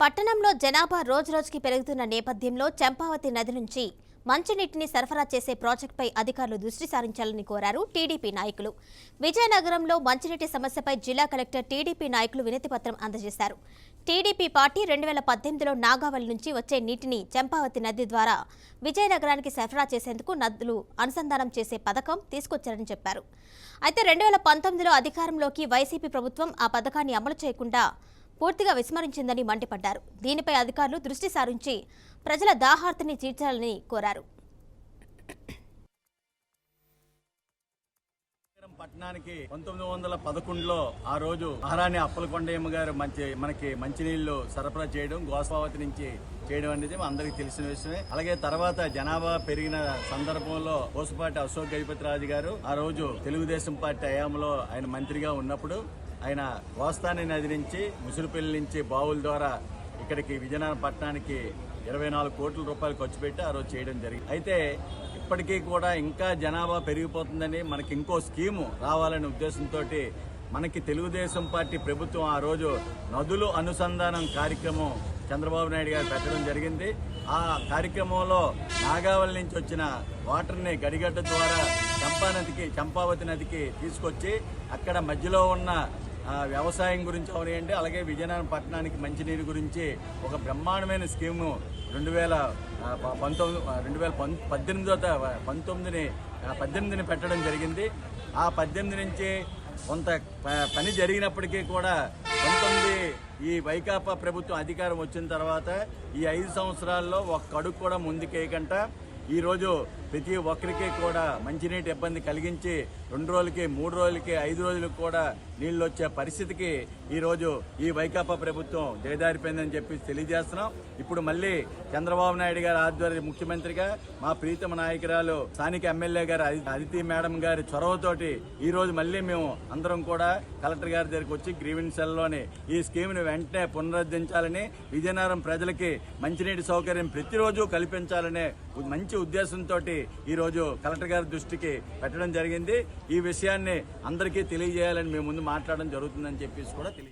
పట్టణంలో జనాభా రోజురోజుకి పెరుగుతున్న నేపథ్యంలో చంపావతి నది నుంచి మంచినీటిని సరఫరా చేసే ప్రాజెక్టుపై అధికారులు దృష్టి సారించాలని కోరారు టీడీపీ నాయకులు. విజయనగరంలో మంచినీటి సమస్యపై జిల్లా కలెక్టర్ టీడీపీ నాయకులు వినతిపత్రం అందజేశారు. టీడీపీ పార్టీ రెండు వేల పద్దెనిమిదిలో నాగావళి నుంచి వచ్చే నీటిని చంపావతి నది ద్వారా విజయనగరానికి సరఫరా చేసేందుకు నదులు అనుసంధానం చేసే పథకం తీసుకొచ్చారని చెప్పారు. అయితే రెండు వేల పంతొమ్మిదిలో అధికారంలోకి వైసీపీ ప్రభుత్వం ఆ పథకాన్ని అమలు చేయకుండా పూర్తిగా విస్మరించిందని మండిపడ్డారు. దీనిపై అధికారులు దృష్టి సారించి ప్రజల దాహార్తిని తీర్చాలని కోరారు. పట్టణానికి పంతొమ్మిది వందల పదకొండులో ఆ రోజు మహారాణి అప్పలకొండయ్యమ్మ గారు మంచి మనకి మంచినీళ్ళు సరఫరా చేయడం గోస్వావతి నుంచి చేయడం అనేది అందరికీ తెలిసిన విషయమే. అలాగే తర్వాత జనాభా పెరిగిన సందర్భంలో కోసపాటి అశోక్ గజపతిరాజు గారు ఆ రోజు తెలుగుదేశం పార్టీ హయాంలో ఆయన మంత్రిగా ఉన్నప్పుడు ఆయన కోస్తాని నది నుంచి ముసురుపల్లి నుంచి బావుల ద్వారా ఇక్కడికి విజయనగరం పట్టణానికి ఇరవై నాలుగు కోట్ల రూపాయలు ఖర్చు పెట్టి ఆ రోజు చేయడం జరిగింది. అయితే ఇప్పటికీ కూడా ఇంకా జనాభా పెరిగిపోతుందని మనకి ఇంకో స్కీము రావాలనే ఉద్దేశంతో మనకి తెలుగుదేశం పార్టీ ప్రభుత్వం ఆ రోజు నదులు అనుసంధానం కార్యక్రమం చంద్రబాబు నాయుడు గారు పెట్టడం జరిగింది. ఆ కార్యక్రమంలో నాగావళి నుంచి వచ్చిన వాటర్ని గడిగడ్డ ద్వారా చంపా నదికి చంపావతి నదికి తీసుకొచ్చి అక్కడ మధ్యలో ఉన్న వ్యవసాయం గురించి అవనియండి అలాగే విజయనగరం పట్టణానికి మంచినీరు గురించి ఒక బ్రహ్మాండమైన స్కీము రెండు వేల పంతొమ్మిది రెండు వేల పం- పద్దెనిమిదో పంతొమ్మిదిని పద్దెనిమిదిని పెట్టడం జరిగింది. ఆ పద్దెనిమిది నుంచి కొంత ప- పని జరిగినప్పటికీ కూడా పంతొమ్మిది ఈ వైకాపా ప్రభుత్వం అధికారం వచ్చిన తర్వాత ఈ ఐదు సంవత్సరాల్లో ఒక్క అడుగు కూడా ముందుకేయకుండా ఈరోజు ప్రతి ఒక్కరికి కూడా మంచినీటి ఇబ్బంది కలిగించి రెండు రోజులకి మూడు రోజులకి ఐదు రోజులకు కూడా నీళ్ళు వచ్చే పరిస్థితికి ఈ రోజు ఈ వైకాపా ప్రభుత్వం జయదారిపోయిందని చెప్పి తెలియజేస్తున్నాం. ఇప్పుడు మళ్ళీ చంద్రబాబు నాయుడు గారి ఆధ్వర్యం ముఖ్యమంత్రిగా మా ప్రీతమ నాయకురాలు స్థానిక ఎమ్మెల్యే గారు అది- అదితి మేడం గారి చొరవతోటి ఈ రోజు మళ్ళీ మేము అందరం కూడా కలెక్టర్ గారి దగ్గరికి వచ్చి గ్రీవెన్స్ సెల్లోని ఈ స్కీమ్ను వెంటనే పునరుద్ధరించాలని విజయనగరం ప్రజలకి మంచినీటి సౌకర్యం ప్రతిరోజు కల్పించాలనే మంచి ఉద్దేశంతో ఈ రోజు కలెక్టర్ గారి దృష్టికి పెట్టడం జరిగింది. ఈ విషయాన్ని అందరికీ తెలియజేయాలని మేము ముందు మాట్లాడడం జరుగుతుందని చెప్పేసి కూడా తెలియ